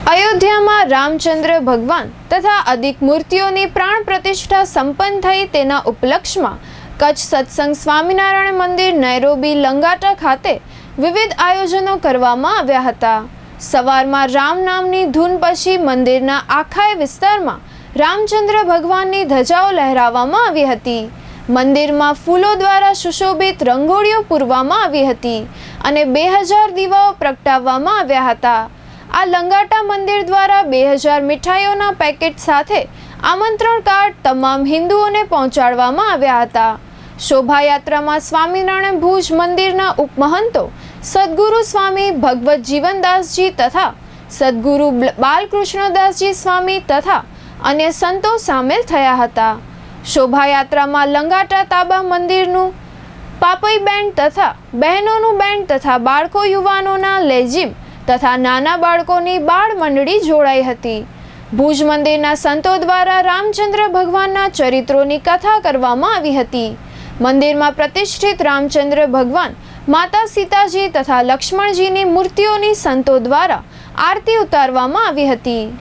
અયોધ્યામાં રામચંદ્ર ભગવાન તથા અધિક મૂર્તિઓની પ્રાણ પ્રતિષ્ઠા સંપન્ન થઈ તેના ઉપલક્ષમાં કચ્છ સત્સંગ સ્વામિનારાયણ મંદિર નૈરોબી લંગાટા ખાતે વિવિધ આયોજનો કરવામાં આવ્યા હતા. સવારમાં રામ નામની ધૂન પછી મંદિરના આખાય વિસ્તારમાં રામચંદ્ર ભગવાનની ધજાઓ લહેરાવવામાં આવી હતી. મંદિરમાં ફૂલો દ્વારા સુશોભિત રંગોળીઓ પૂરવામાં આવી હતી અને બે હજાર દીવાઓ પ્રગટાવવામાં આવ્યા હતા. આ લંગાટા મંદિર દ્વારા બે હજાર મીઠાઈઓના પેકેટ સાથે આમંત્રણ કાર્ડ તમામ હિન્દુઓને પહોંચાડવામાં આવ્યા હતા. શોભાયાત્રામાં સ્વામિનારાયણ ભુજ મંદિરના ઉપમહંતો સદગુરુ સ્વામી ભગવત જીવનદાસજી તથા સદગુરુ બાલકૃષ્ણદાસજી સ્વામી તથા અન્ય સંતો સામેલ થયા હતા. શોભાયાત્રામાં લંગાટા તાબા મંદિરનું પાપઈ બેન્ડ તથા બહેનોનું બેન્ડ તથા બાળકો યુવાનોના લેજીમ તથા નાના બાળકોની બાળ મંડળી જોડાઈ હતી. ભુજ મંદિરના સંતો દ્વારા રામચંદ્ર ભગવાનના ચરિત્રોની કથા કરવામાં આવી હતી. મંદિરમાં પ્રતિષ્ઠિત રામચંદ્ર ભગવાન માતા સીતાજી તથા લક્ષ્મણજીની મૂર્તિઓની સંતો દ્વારા આરતી ઉતારવામાં આવી હતી.